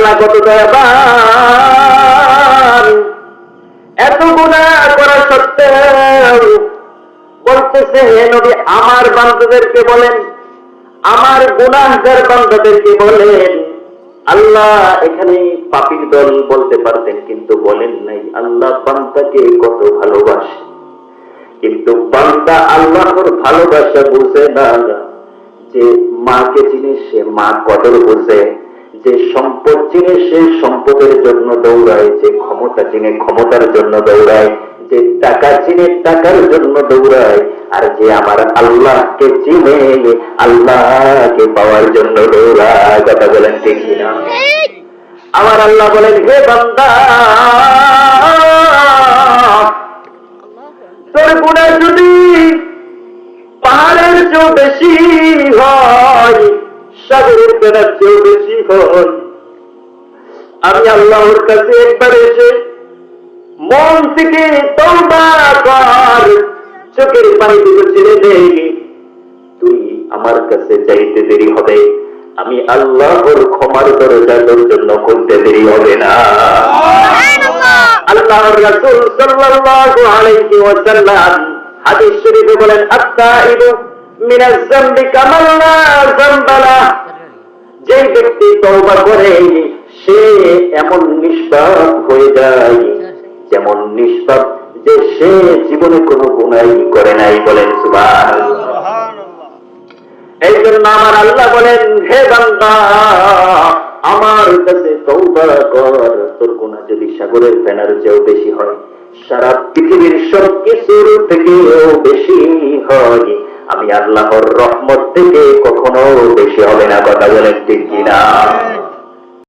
আল্লাহ কত দয়াবান। এত গুণা করা সত্ত্বেও বলতেছে, হে নবী, আমার বান্ধবদেরকে বলেন, আমার গুণাহগার বান্ধবদেরকে বলেন, আল্লাহ এখানে পাপির দল বলতে পারতেন, কিন্তু বলেন নাই, আল্লাহ বান্দাকে কত ভালোবাসে। কিন্তু বান্দা আল্লাহর ভালোবাসা বুঝে না যে মাকে চিনে সে মা কদর বুঝে। যে সম্পদ চিনে সে সম্পদের জন্য দৌড়ায়, যে ক্ষমতা চিনে ক্ষমতার জন্য দৌড়ায়, যে টাকা চিনে টাকার জন্য দৌড়ায়, আর যে আমার আল্লাহকে চিনে, আল্লাহকে পাওয়ার জন্য দৌড়ায়, কথা বলেন ঠিক কিনা? আমার আল্লাহ বলেন, হে বান্দা, তোর গুণা যদি পাহাড়ের চেয়েও বেশি হয়, সাগরের বেড়ার চেয়েও বেশি হয় আমি আল্লাহর কাছে একবার এসে মন থেকে তৌবা কর, চোখের পানি দুটো ছেড়ে দেই তুই আমার কাছে চাইতে দেরি হবে। আমি আল্লাহর ক্ষমার দরজা জন্য করতে দেরি হবে না। আল্লাহর রাসূল সাল্লাল্লাহু আলাইহি ওয়াসাল্লাম হাদিস শরীফে বলেন আত্তাইবু মিনাজ যামবি কামান লা যামবালা যে ব্যক্তি তওবা করে, সে এমন নিষ্পাপ হয়ে যায়, যেমন নিষ্পাপ যে সে জীবনে কোনো গুনাই করে নাই বলেন সুবহানাল্লাহ। এই জন্য আমার আল্লাহ বলেন, হে বান্দা, আমার কাছে তৌবা কর, তোর গুণা যদি সাগরের ফেনার চেয়েও বেশি হয়, সারা পৃথিবীর সব কিছুর থেকেও বেশি হয়। আমি আল্লাহর রহমত থেকে কখনো বেশি হবে না কথা বলেন ঠিক কিনা?